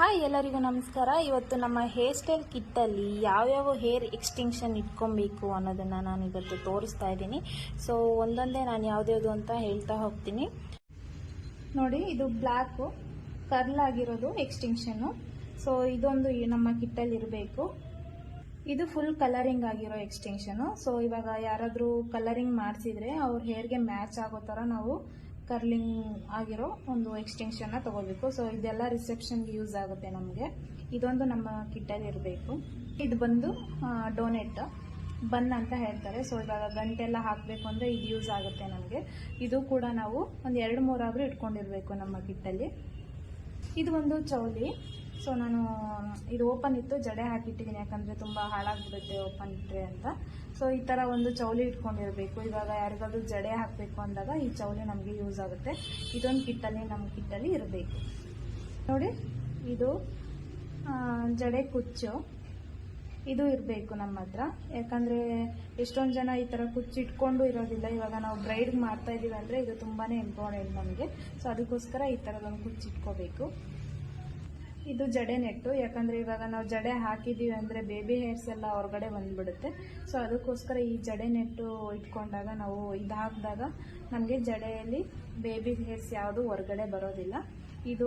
Hi, ಎಲ್ಲರಿಗೂ ನಮಸ್ಕಾರ. ಇವತ್ತು ನಮ್ಮ ಹೇರ್ ಸ್ಟೈಲ್ ಕಿಟ್ಟಲ್ಲಿ ಯಾವ್ಯಾವ ಹೇರ್ ಎಕ್ಸ್ಟೆನ್ಷನ್ ಇಟ್ಕೊಬೇಕು ಅನ್ನೋದನ್ನು ನಾನು ಇವತ್ತು ತೋರಿಸ್ತಾ ಇದ್ದೀನಿ. ಸೊ ಒಂದೊಂದೇ ನಾನು ಯಾವ್ದ್ಯಾವುದು ಅಂತ ಹೇಳ್ತಾ ಹೋಗ್ತೀನಿ. ನೋಡಿ, ಇದು ಬ್ಲ್ಯಾಕು ಕರ್ಲ್ ಆಗಿರೋದು ಎಕ್ಸ್ಟೆನ್ಷನ್ನು ಸೊ ಇದೊಂದು ನಮ್ಮ ಕಿಟ್ಟಲ್ಲಿ ಇರಬೇಕು. ಇದು ಫುಲ್ ಕಲರಿಂಗ್ ಆಗಿರೋ ಎಕ್ಸ್ಟೆನ್ಷನು ಸೊ ಇವಾಗ ಯಾರಾದರೂ ಕಲರಿಂಗ್ ಮಾಡಿಸಿದ್ರೆ ಅವ್ರ ಹೇರ್ಗೆ ಮ್ಯಾಚ್ ಆಗೋ ಥರ ನಾವು ಕರ್ಲಿಂಗ್ ಆಗಿರೋ ಒಂದು ಎಕ್ಸ್ಟೆನ್ಷನ್ನ ತಗೋಬೇಕು. ಸೊ ಇದೆಲ್ಲ ರಿಸೆಪ್ಷನ್ಗೆ ಯೂಸ್ ಆಗುತ್ತೆ ನಮಗೆ. ಇದೊಂದು ನಮ್ಮ ಕಿಟ್ಟಲ್ಲಿ ಇರಬೇಕು. ಇದು ಬಂದು ಡೋನೆಟ್ ಬನ್ ಅಂತ ಹೇಳ್ತಾರೆ. ಸೊ ಇವಾಗ ಗಂಟೆಲ್ಲ ಹಾಕಬೇಕು ಅಂದರೆ ಇದು ಯೂಸ್ ಆಗುತ್ತೆ ನಮಗೆ. ಇದು ಕೂಡ ನಾವು ಒಂದು ಎರಡು ಮೂರಾದರೂ ಇಟ್ಕೊಂಡಿರಬೇಕು ನಮ್ಮ ಕಿಟ್ಟಲ್ಲಿ. ಇದು ಒಂದು ಚೌಲಿ. ಸೊ ನಾನು, ಇದು ಓಪನ್ ಇತ್ತು, ಜಡೆ ಹಾಕಿಟ್ಟಿದ್ದೀನಿ, ಯಾಕಂದರೆ ತುಂಬ ಹಾಳಾಗ್ಬಿಡುತ್ತೆ ಓಪನ್ ಇಟ್ಟರೆ ಅಂತ. ಸೊ ಈ ಥರ ಒಂದು ಚೌಲಿ ಇಟ್ಕೊಂಡಿರಬೇಕು. ಇವಾಗ ಯಾರಿಗಾದ್ರೂ ಜಡೆ ಹಾಕಬೇಕು ಅಂದಾಗ ಈ ಚೌಲಿ ನಮಗೆ ಯೂಸ್ ಆಗುತ್ತೆ. ಇದೊಂದು ಕಿಟ್ಟಲ್ಲಿ ನಮ್ಮ ಕಿಟ್ಟಲ್ಲಿ ಇರಬೇಕು. ನೋಡಿ, ಇದು ಜಡೆ ಕುಚ್ಚು. ಇದು ಇರಬೇಕು ನಮ್ಮ ಹತ್ರ. ಯಾಕಂದರೆ ಎಷ್ಟೊಂದು ಜನ ಈ ಥರ ಕುಚ್ಚು ಇಟ್ಕೊಂಡು ಇರೋದಿಲ್ಲ. ಇವಾಗ ನಾವು ಬ್ರೈಡ್ ಮಾಡ್ತಾ ಇದ್ದೀವಿ ಅಂದರೆ ಇದು ತುಂಬಾ ಇಂಪಾರ್ಟೆಂಟ್ ನಮಗೆ. ಸೊ ಅದಕ್ಕೋಸ್ಕರ ಈ ಥರದೊಂದು ಕುಚ್ಚು ಇಟ್ಕೋಬೇಕು. ಇದು ಜಡೆ ನೆಟ್ಟು, ಯಾಕಂದರೆ ಇವಾಗ ನಾವು ಜಡೆ ಹಾಕಿದ್ದೀವಿ ಅಂದರೆ ಬೇಬಿ ಹೇರ್ಸ್ ಎಲ್ಲ ಹೊರಗಡೆ ಬಂದ್ಬಿಡುತ್ತೆ. ಸೊ ಅದಕ್ಕೋಸ್ಕರ ಈ ಜಡೆ ನೆಟ್ಟು ಇಟ್ಕೊಂಡಾಗ ನಾವು ಇದು ನಮಗೆ ಜಡೆಯಲ್ಲಿ ಬೇಬಿ ಹೇರ್ಸ್ ಯಾವುದು ಹೊರಗಡೆ ಬರೋದಿಲ್ಲ. ಇದು